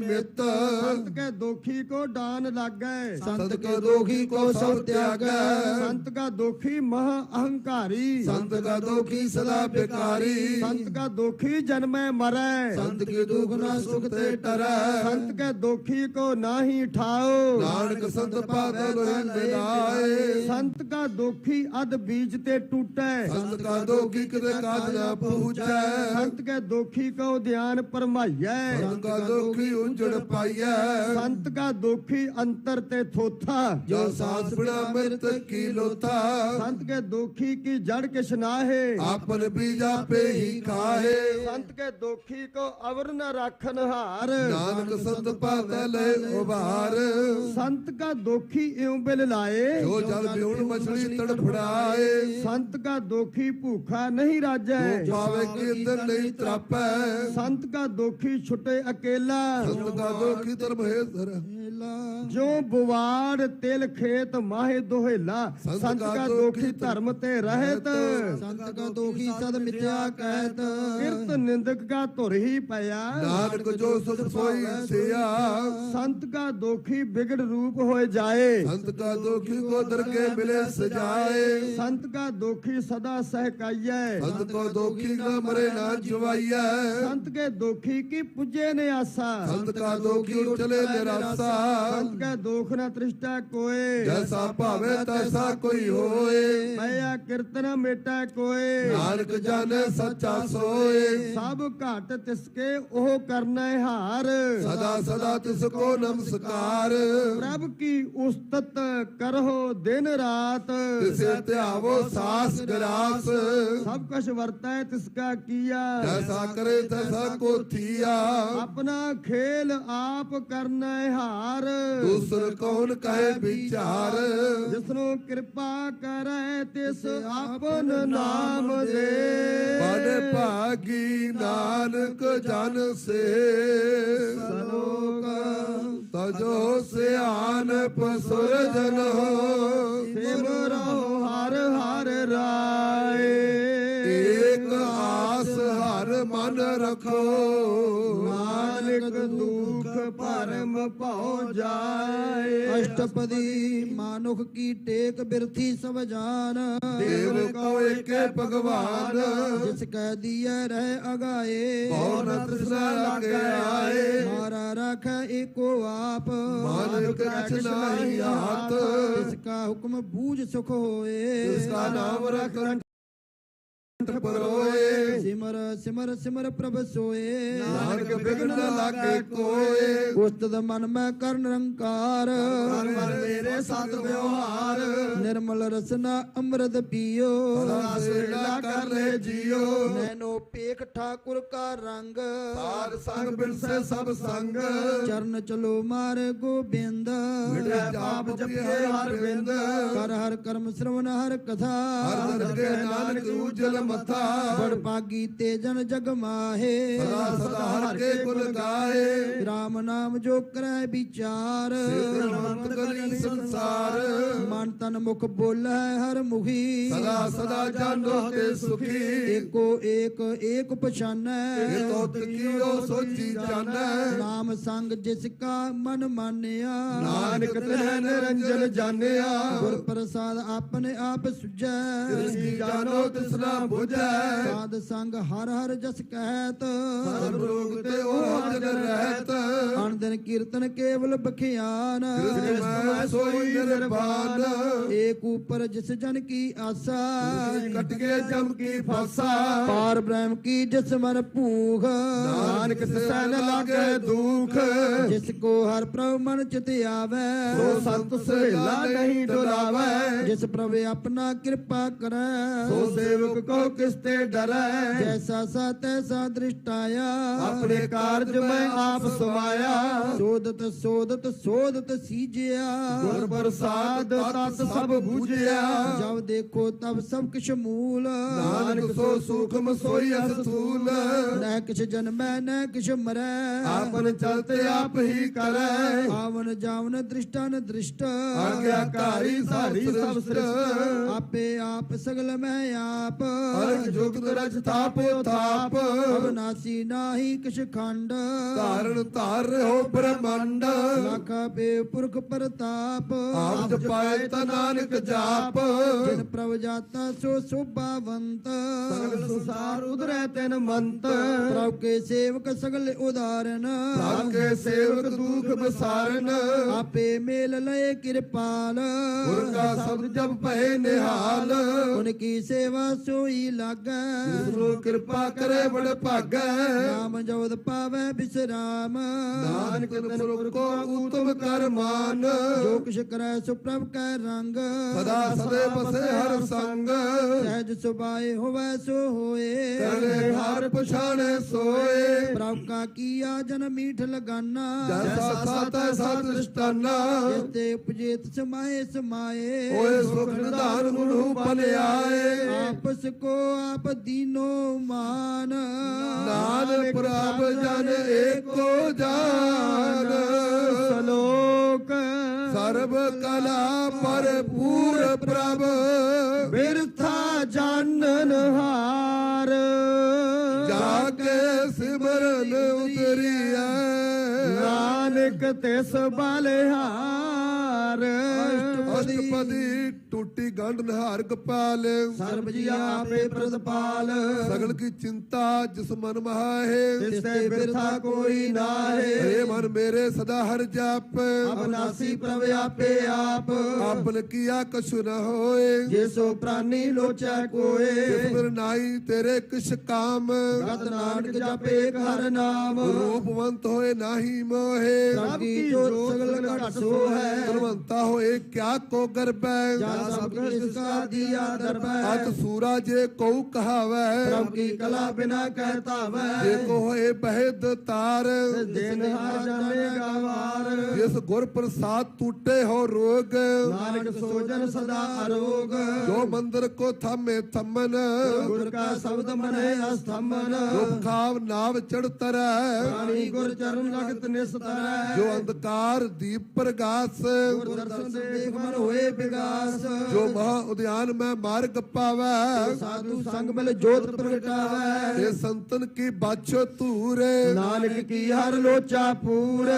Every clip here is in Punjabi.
ਮਿੱਤ। ਸੰਤ ਕੇ ਦੋਖੀ ਕੋ ਦਾਨ ਲਾਗੈ। ਸੰਤ ਕੇ ਦੋਖੀ ਕੋ ਸਭ ਤਿਆਗੈ। ਸੰਤ ਕਾ ਦੋਖੀ ਮਹਾ ਅਹੰਕਾਰੀ। ਸੰਤ ਕਾ ਦੋਖੀ ਸਦਾ ਬਿਕਾਰੀ ਸੰਤ ਕਾ ਦੋਖੀ ਜਨਮੈ ਮਰੈ। ਸੰਤ ਕੀ ਦੁਖ ਨਾ ਸੁਖ ਤੇ ਟਰੈ। ਸੰਤ ਕੇ ਦੋਖੀ ਕੋ ਨਾਹੀ ਠਾਓ। ਨਾਨਕ ਸੰਤ ਪਾਦਲ ਮਿਲਾਏ ਸੰਤ ਕਾ ਦੋਖੀ ਅਦ ਬੀਜ ਤੇ ਟੂਟੈ। ਸੰਤ ਕਾ ਦੋਖੀ ਕਿਤੇ ਕਾਜ ਨਾ ਪਹੁੰਚੈ। ਸੰਤ ਕੇ ਦੋਖੀ ਕੋ ਧਿਆਨ ਪਰਮਾਈਐ। ਸੰਤ ਕਾ ਦੋਖੀ ਉਜੜ ਪਾਈਐ। ਸੰਤ ਕਾ ਦੋਖੀ ਅੰਤਰ ਤੇ ਥੋਥਾ। ਜੋ ਸਾਸ ਬਿਨਾ ਮਿਰਤ ਕੀ ਲੋਥਾ। ਸੰਤ ਕੇ ਦੋਖੀ ਕੀ ਜੜ ਕਿਛ ਨਾਹੇ। ਆਪਨ ਬੀਜਾ ਪੇ ਹੀ ਖਾਏ ਸੰਤ ਕੇ ਦੋਖੀ ਕੋ ਅਵਰ ਨ ਰਾਖਨ ਹਾਰ। ਨਾਨਕ ਸੰਤ ਪਾਦਲ ਉਭਾਰ। ਸੰਤ ਕਾ ਦੋਖੀ ਇਉ ਬਿਲ ਲਾਏ। ਜੋ ਜਲ ਬਿਉਣ ਮਛਲੀ ਤੜਫੜਾਏ। ਸੰਤ ਕਾ ਦੋਖੀ ਭੂਖਾ ਨਹੀਂ ਰਾਜੈ। ਪਾਵੇ ਕੀਰਤਨ ਨਹੀਂ ਤਰਾਪੈ। ਸੰਤ ਕਾ ਦੋਖੀ ਛੁਟੇ ਅਕੇਲਾ। ਸੰਤ ਕਾ ਦੋਖੀ ਧਰਮ ਹੈ ਜੋ ਬੁਵਾੜ ਤਿਲ ਖੇਤ ਮਾਹੇ ਦੋਹੇਲਾ ਸੰਤ ਸੰਤ ਕਾ ਕਾ ਦੋਖੀ ਦੋਖੀ ਧਰਮ ਤੇ ਰਹਿਤ ਸੰਤ ਕਾ ਦੋਖੀ ਸਦ ਮਿਥਿਆ ਕਹਿਤ ਕਿਰਤ ਨਿੰਦਕ ਕਾ ਧੁਰ ਹੀ ਪਿਆ ਨਾਨਕ ਜੋ ਸੁਖ ਸੋਈ ਸਿਆ ਸੰਤ ਕਾ ਦੋਖੀ ਬਿਗੜ ਰੂਪ ਹੋਏ ਜਾਏ ਸੰਤ ਕਾ ਦੋਖੀ ਕੋ ਦਰਗੇ ਮਿਲੇ ਸਜਾਏ ਸੰਤ ਕਾ ਦੋਖੀ ਸਦਾ ਸਹਿਕਾਈਐ ਸੰਤ ਕੋ ਦੋਖੀ ਨਾ ਮਰੇ ਨਾ ਜਵਾਈਐ ਸੰਤ ਕੇ ਦੋਖੀ ਕੀ ਪੁੱਜੇ ਨੇ ਆਸਾ ਸੰਤ ਕਾ ਦੋਖੀ ਚਲੇ ਨਿਰਾਸਾ ਸੰਤ ਕੈ ਦੋਖ ਨਾ ਤ੍ਰਿਸ਼ਟਾ ਕੋਏ। ਜੈਸਾ ਭਾਵੇ ਤੈਸਾ ਕੋਈ ਹੋਏ। ਮਇਆ ਕੀਰਤਨ ਮੇਟਾ ਕੋਏ। ਨਾਨਕ ਜਾਣੇ ਸੱਚਾ ਸੋਏ। ਸਭ ਘਟ ਤਿਸਕੇ ਉਹ ਕਰਨਾ ਹਾਰ। ਸਦਾ ਸਦਾ ਤਿਸ ਕੋ ਨਮਸਕਾਰ। ਪ੍ਰਭ ਕੀ ਉਸਤਤ ਕਰੋ ਦਿਨ ਰਾਤ। ਤਿਸੇ ਧਿਆਵੋ ਸਾਸ ਗਰਾਸ ਸਭ ਕੁਛ ਵਰਤੈ ਤਿਸਕਾ ਕੀਆ। ਜੈਸਾ ਕਰੇ ਤੈਸਾ ਕੋ ਥੀਆ। ਆਪਣਾ ਖੇਲ ਆਪ ਕਰਨਾ ਹਾਰ। ਦੂਸਰ ਕੌਣ ਕਹੇ ਵਿਚਾਰ? ਜਿਸਨੂੰ ਕਿਰਪਾ ਕਰੈ ਤਿਸ ਆਪਨ ਨਾਮ ਦੇ। ਬੜ ਭਾਗੀ ਨਾਨਕ ਜਨ ਸੇ। ਸਲੋਕ। ਤਜੋ ਸਿਆਨਪ ਸੁਰਜਨ ਹੋ। ਸਿਮਰੋ ਹਰ ਹਰ ਰਾਏ। ਏਕ ਆਸ ਹਰ ਮਨ ਰਖੋ। ਨਾਨਕ ਦੁਖ ਭਰਮ ਭਉ ਜਾਏ। ਅਸ਼ਟਪਦੀ ਮਾਨੁਖ ਕੀ ਟੇਕ ਬਿਰਥੀ ਸਭ ਜਾਨ ਦੇਵ ਕੋ ਏਕੇ ਭਗਵਾਨ। ਜਿਸ ਕਹਿ ਦੀਐ ਰਹਿ ਅਗਾਏ। ਭਉ ਨ ਤ੍ਰਿਸ਼ਨਾ ਲਾਗੇ ਆਏ। ਮਾਰਾ ਰਾਖੈ ਏਕੋ ਆਪ। ਮਾਨਕ ਕਛ ਨਾਹੀ ਹਾਥ ਇਸ ਕਾ ਹੁਕਮ ਬੂਝ ਸੁਖ ਹੋਏ। ਇਸ ਕਾ ਨਾਮ ਰਖ ਪਰੋਏ ਸਿਮਰ ਸਿਮਰ ਸਿਮਰ ਪ੍ਰਭ ਸੋਏ। ਨਾਨਕ ਬਿਗਨ ਨ ਲਾਗੇ ਕੋਏ। ਉਸਤਤ ਮਨ ਮੈਂ ਕਰਨ ਨਿਰੰਕਾਰ ਮਨ ਮਨ ਮੇਰੇ ਸਤ ਵਿਵਹਾਰ। ਨਿਰਮਲ ਰਸਨਾ ਅੰਮ੍ਰਿਤ ਪੀਓ। ਸਦਾ ਸਵੇਲਾ ਕਰ ਲੈ ਜੀਓ। ਨੈਨੋ ਪੇਖ ਠਾਕੁਰ ਕਾ ਰੰਗ। ਸਾਰ ਸੰਗ ਬਿਰਸੇ ਸਭ ਸੰਗ। ਚਰਨ ਚਲੋ ਮਾਰ ਗੋਬਿੰਦ। ਮਿਟੇ ਜਾਪ ਜਪੇ ਹਰ ਬਿੰਦ ਕਰ ਹਰ ਕਰਮ ਸ਼ਰਵਨ ਹਰ ਕਥਾ। ਹਰ ਦਰਗੇ ਨਾਨਕ ਉਜਲ ਮਥਾ ਬੜ ਪਾਗੀ ਤੇ ਜਨ ਜਗ ਮਾਹੇ। ਸਦਾ ਸਦਾ ਹਰ ਕੇ ਗੁਣ ਗਾਏ ਰਾਮ ਨਾਮ ਜੋ ਕਰੈ ਵਿਚਾਰ। ਸਿਰਮੰਤ ਕਰੀ ਸੰਸਾਰ। ਮਨ ਤਨ ਮੁਖ ਬੋਲੇ ਹਰ ਮੁਖੀ। ਸਦਾ ਸਦਾ ਜਾਨੋ ਤੇ ਸੁਖੀ। ਏਕੋ ਏਕ ਏਕ ਪਛਾਨੈ। ਇਹ ਤੋਤ ਕੀਓ ਸੋਚੀ ਜਾਣੈ। ਨਾਮ ਸੰਗ ਜਿਸ ਕਾ ਮਨ ਮਾਨਿਆ। ਨਾਨਕ ਤੈ ਨਿਰੰਜਨ ਜਾਣਿਆ। ਗੁਰ ਪ੍ਰਸਾਦ ਆਪਣੇ ਆਪ ਸੁਝੈ। ਤਿਸ ਕੀ ਜਾਨੋ ਤਿਸਨਾ ਬੁਝੈ। ਸਾਧ ਸੰਗ ਹਰ ਹਰ ਜਸ ਕਹਿਤ ਸਰਬ ਰੋਗ ਤੇ ਉਹ ਜਨ ਰਹਿਤ। ਅਨ ਦਿਨ ਕੀਰਤਨ ਕੇਵਲ ਬਖਿਆਨ। ਕ੍ਰਿਸ਼ਨ ਸੋਈ ਨਿਰਵਾਨ ਏਕ ਉਪਰ ਜਿਸ ਜਨ ਕੀ ਆਸਾ। ਕਟ ਕੇ ਜਮ ਕੀ ਫਾਸਾ। ਪਾਰ ਬ੍ਰਹਮ ਕੀ ਜਿਸ ਮਨ ਭੂਖ। ਨਾਨਕ ਤਿਸੈ ਨ ਲਾਗੇ ਦੁਖ। ਜਿਸ ਕੋ ਹਰ ਪ੍ਰਭ ਮਨ ਚਿਤ ਆਵੈ। ਸੋ ਸੰਤ ਸਹੇਲਾ ਨਹੀਂ ਡੁਲਾਵੈ। ਜਿਸ ਪ੍ਰਭ ਆਪਣਾ ਕਿਰਪਾ ਕਰੈ। ਸੋ ਸੇਵਕ ਕੋ ਕਿਸ ਤੇ ਡਰੈ। ਜੈਸਾ ਸਾ ਤੈਸਾ ਦ੍ਰਿਸ਼ਟਾਇਆ। ਆਪਣੇ ਕਾਰਜ ਮੈਂ ਆਪ ਸਮਾਇਆ ਸੋਦਤ ਸੋਦਤ ਸੋਦਤ ਸੀਜਿਆ। ਗੁਰ ਪ੍ਰਸਾਦ ਤਤ ਸਭ ਬੂਝਿਆ। ਜਬ ਦੇਖੋ ਤਬ ਸਭ ਕਿਛ ਮੂਲ। ਨਾਨਕ ਸੋ ਸੂਖਮ ਸੋਈ ਅਸਥੂਲ। ਨਾ ਕਿਛ ਜਨਮੈ ਨਾ ਕਿਛ ਮਰੈ। ਆਪਨ ਚਲਤੇ ਆਪ ਹੀ ਕਰੈ। ਆਵਨ ਜਾਵਨ ਦ੍ਰਿਸ਼ਟਾ ਨ ਦ੍ਰਿਸ਼ਟ। ਆਗਿਆਕਾਰੀ ਸਾਰੀ ਸਭ ਸ੍ਰਿਸ਼ਟ। ਆਪੇ ਆਪ ਸਗਲ ਮੈਂ ਆਪ। ਅਰਗ ਜੁਗਤ ਰਚ ਥਾਪੋ ਥਾਪ। ਅਬਨਾਸੀ ਨਾਹੀ ਕਿਛ ਖੰਡ। ਧਾਰਨ ਧਾਰ ਰਹੋ ਬ੍ਰਹਮੰਡ। ਲੱਖਾ ਪੇ ਪੁਰਖ ਪ੍ਰਤਾਪ। ਆਪ ਜਪਾਏ ਤਾ ਨਾਨਕ ਜਾਪ। ਜਿਨ ਪ੍ਰਭ ਜਾਤਾ ਸੋ ਸੁਭਾਵੰਤ। ਸਗਲ ਸੰਸਾਰ ਉਧਰੈ ਤਿਨ ਮੰਤ। ਪ੍ਰਭ ਕੇ ਸੇਵਕ ਸਗਲ ਉਦਾਹਰਨ ਪ੍ਰਭ ਕੇ ਸੇਵਕ ਦੁਖ ਬਸਾਰਨ ਆਪੇ ਮੇਲ ਲਏ ਕਿਰਪਾਲ। ਗੁਰ ਕਾ ਸ਼ਬਦ ਜਪ ਭਏ ਨਿਹਾਲ। ਉਨ ਕੀ ਸੇਵਾ ਸੋਈ ਲਾਗੈ। ਜਿਸਨੂੰ ਕਿਰਪਾ ਕਰੇ ਬੜ ਭਾਗੈ। ਨਾਮ ਜਪਤ ਪਾਵੈ ਬਿਸਰਾਮ। ਨਾਨਕ ਤਨ ਕੋ ਉਤਮ ਕਰ ਮਾਨ। ਜੋ ਕਿਛ ਕਰੈ ਸੋ ਪ੍ਰਭ ਕੈ ਰੰਗ। ਸਦਾ ਸਦੇ ਬਸੇ ਹਰ ਸੰਗ। ਸਹਿਜ ਸੁਭਾਏ ਹੋਵੈ ਸੋ ਹੋਏ। ਹਰ ਪਛਾਣੇ ਸੋਏ। ਪ੍ਰਭ ਕਾ ਕੀਆ ਜਨ ਮੀਠ ਲਗਾਨਾ। ਜੈਸਾ ਸਾਤੈ ਸਤ ਦ੍ਰਿਸ਼ਟਾਨਾ ਜਿਸ ਤੇ ਉਪਜੇਤ ਸਮਾਏ ਸਮਾਏ। ਓਏ ਸੁਖ ਨਿਧਾਨ ਗੁਰੂ ਪਲਿਆਏ ਆਪਸ ਕੋ ਆਪ ਦੀਨੋ ਮਾਨ। ਨਾਨਕ ਪ੍ਰਭ ਜਨ ਏਕੋ ਜਾਨ। ਸਲੋਕ। ਸਰਬ ਕਲਾ ਭਰਪੂਰ ਪ੍ਰਭ। ਬਿਰਥਾ ਜਾਣਨ ਜਾ ਕੇ ਸਿਮਰਨ ਉਤਰੀਐ। ਨਾਨਕ ਤਿਸ ਬਲਿਹਾਰ। ਅਸ਼ਟਪਦੀ ਟੂਟੀ ਗੰਢ ਨਿਹਾਰ ਗਪਾਲ। ਸਰਬ ਜੀ ਆਪੇ ਪ੍ਰਤਪਾਲ। ਸਗਲ ਕੀ ਚਿੰਤਾ ਜਿਸ ਮਨ ਮਹਾਏ। ਤਿਸ ਤੇ ਬਿਰਥਾ ਕੋਈ ਨਾਹੇ। ਹੇ ਮਨ ਮੇਰੇ ਸਦਾ ਹਰ ਜਪ। ਅਬਨਾਸੀ ਪ੍ਰਭ ਆਪੇ ਆਪ। ਆਪਨ ਕੀਆ ਕਛੁ ਨ ਹੋਏ। ਜੇ ਸੋ ਪ੍ਰਾਨੀ ਲੋਚੈ ਕੋਏ। ਜਿਸ ਨਾਹੀ ਤੇਰੇ ਕਿਛ ਕਾਮ। ਗਤ ਨਾਨਕ ਜਪੇ ਹਰ ਨਾਮ। ਰੂਪਵੰਤ ਹੋਏ ਨਾਹੀ ਮੋਹੇ। ਸਭ ਕੀ ਜੋਤ ਸਗਲ ਘਟ ਸੋ ਹੈ ਧਨਵੰਤਾ ਹੋਏ ਕਿਆ ਕੋ ਗਰਬੈ। ਸਭ ਕਿਸ ਕਾ ਦੀਆ ਦਰਬੈ ਅਤ ਕਉ ਕਹਾਵੈ। ਪ੍ਰਭ ਕੀ ਕਲਾ ਬਿਨਾ ਕਹਿ ਧਾਵੈ। ਜੇ ਕੋ ਹੋਏ ਬਹਿਦ ਤਾਰ। ਦਿਨ ਹਰ ਜਾਣੇਗਾ ਵਾਰ ਜਿਸ ਗੁਰ ਪ੍ਰਸਾਦ ਟੂਟੇ ਹੋ ਰੋਗ। ਨਾਨਕ ਸੋਜਨ ਸਦਾ ਅਰੋਗ। ਜੋ ਮੰਦਰ ਕੋ ਥਾਮੇ ਥੰਮਨ। ਗੁਰ ਕਾ ਸ਼ਬਦ ਮਨੇ ਅਸਥੰਮਨ। ਰੂਪ ਖਾਵ ਨਾਵ ਚੜ ਤਰੈ। ਪ੍ਰਾਣੀ ਗੁਰ ਚਰਨ ਲਗਤ ਨਿਸਤਰੈ ਜੋ ਅੰਧਕਾਰ ਦੀਪ ਪ੍ਰਗਾਸ। ਗੁਰ ਦਰਸ਼ਨ ਦੇਖ ਮਨ ਹੋਏ ਵਿਗਾਸ ਜੋ ਮਹਾ ਉਦਿਆਨ ਮੈਂ ਮਾਰਗ ਪਾਵੈ ਸਾਧੂ ਸੰਗ ਮਿਲ ਜੋਤ ਪ੍ਰਗਟਾਵੈ। ਇਹ ਸੰਤਨ ਕੀ ਬਾਛੋ ਧੂਰੇ। ਨਾਨਕ ਕੀ ਹਰ ਲੋਚਾ ਪੂਰ।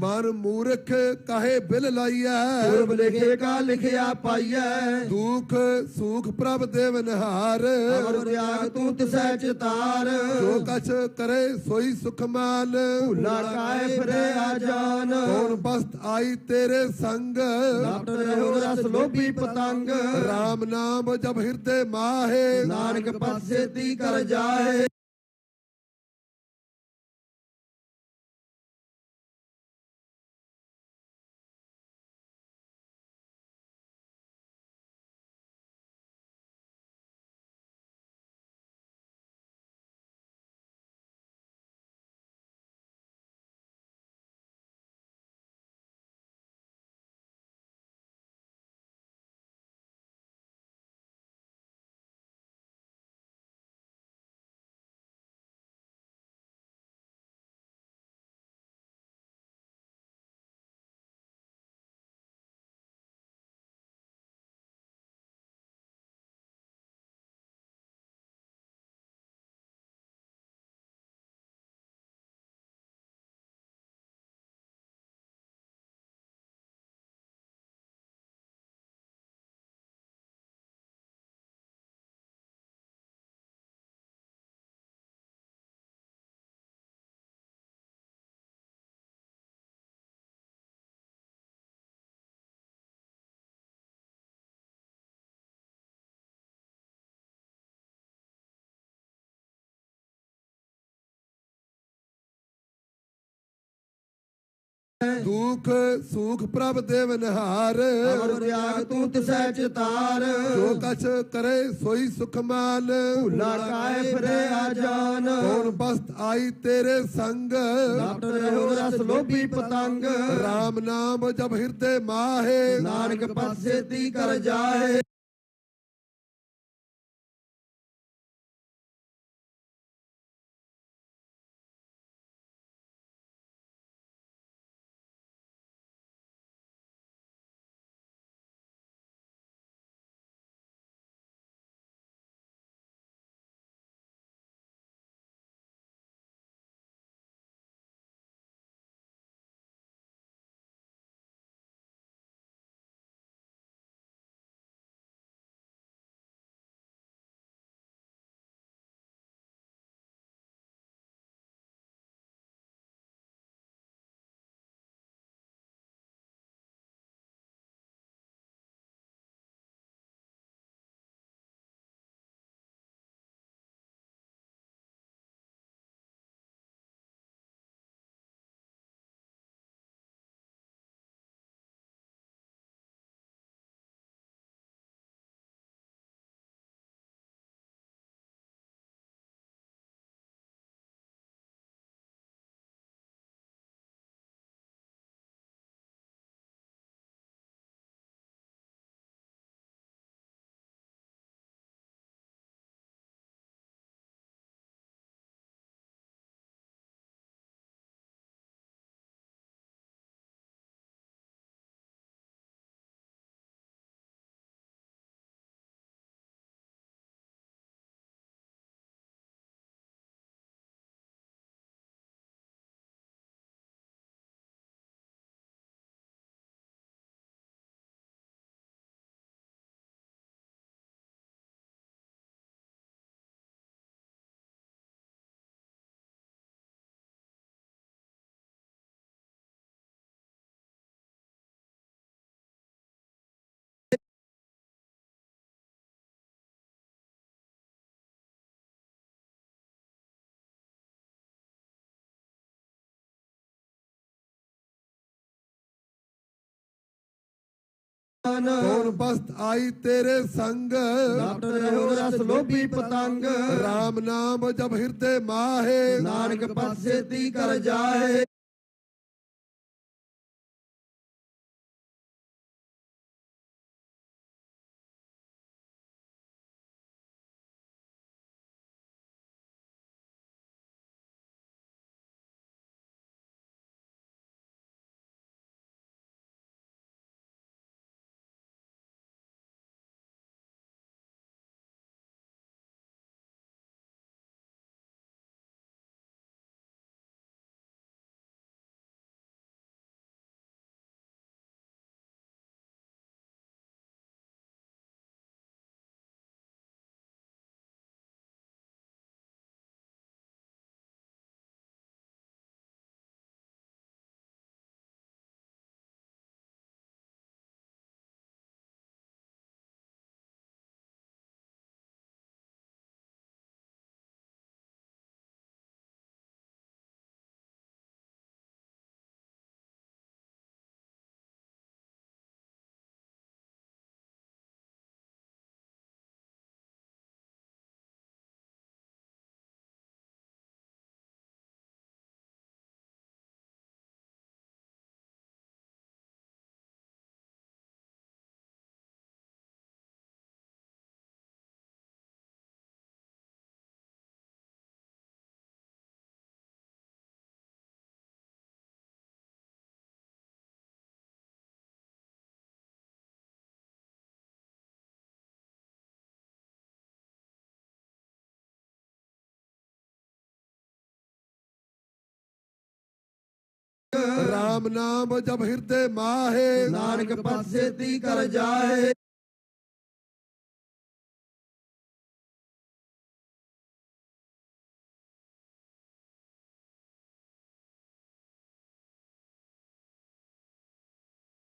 ਮਨ ਮੂਰਖ ਕਾਹੇ ਬਿਲ ਲਾਈਐ। ਪੁਰਬ ਲਿਖੇ ਕਾ ਲਿਖਿਆ ਪਾਈਐ। ਦੁਖ ਸੁਖ ਪ੍ਰਭ ਦੇਵ ਨਿਹਾਰ। ਅਮਰ ਤਿਆਗ ਤੂੰ ਤਿਸੈ ਚਿਤਾਰ। ਜੋ ਕਛ ਕਰੇ ਸੋਈ ਸੁਖ ਮਾਨ ਭੁੱਲਾ ਕਾਇ ਫਿਰੇ ਆ ਜਾਨ। ਕੌਣ ਬਸਤ ਆਈ ਤੇਰੇ ਸੰਗ। ਡਾਕਟਰ ਰਹੋ ਰਸ ਲੋਭੀ ਪਤੰਗ RAM ਨਾਮ ਜਬ ਹਿਰਦੇ ਮਾਹੇ। ਨਾਨਕ ਪਤ ਸੇਤੀ ਕਰ ਜਾਏ ਦੁਖ ਸੁਖ ਪ੍ਰਭ ਦੇਵ ਨਿਹਾਰ। ਅਮਰ ਤਿਆਗ ਤੂੰ ਤਿਸੈ ਚਿਤਾਰ। ਜੋ ਕਛ ਕਰੇ ਸੋਈ ਸੁਖ ਮਾਨ ਭੁੱਲਾ ਕਾਇ ਫਿਰੇ ਆ ਜਾਨ। ਕੌਣ ਬਸਤ ਆਈ ਤੇਰੇ ਸੰਗ। ਨਟ ਰਹੋ ਰਸ ਲੋਭੀ ਪਤੰਗ। RAM ਨਾਮ ਜਬ ਹਿਰਦੇ ਮਾਹੇ। ਨਾਨਕ ਪਤ ਸੇਤੀ ਕਰ ਜਾਏ। ਕੌਣ ਬਸਤ ਆਈ ਤੇਰੇ ਸੰਗ। ਨਟ ਰਹੋ ਰਸ ਲੋਭੀ ਪਤੰਗ। RAM ਨਾਮ ਜਬ ਹਿਰਦੇ ਮਾਹੇ। ਨਾਨਕ ਪਤ ਸੇਤੀ ਕਰ ਜਾਏ। RAM ਨਾਮ ਜਬ ਹਿਰਦੇ ਮਾਹੇ ਨਾਨਕ ਪਤ ਸੇਤੀ ਕਰ ਜਾਏ।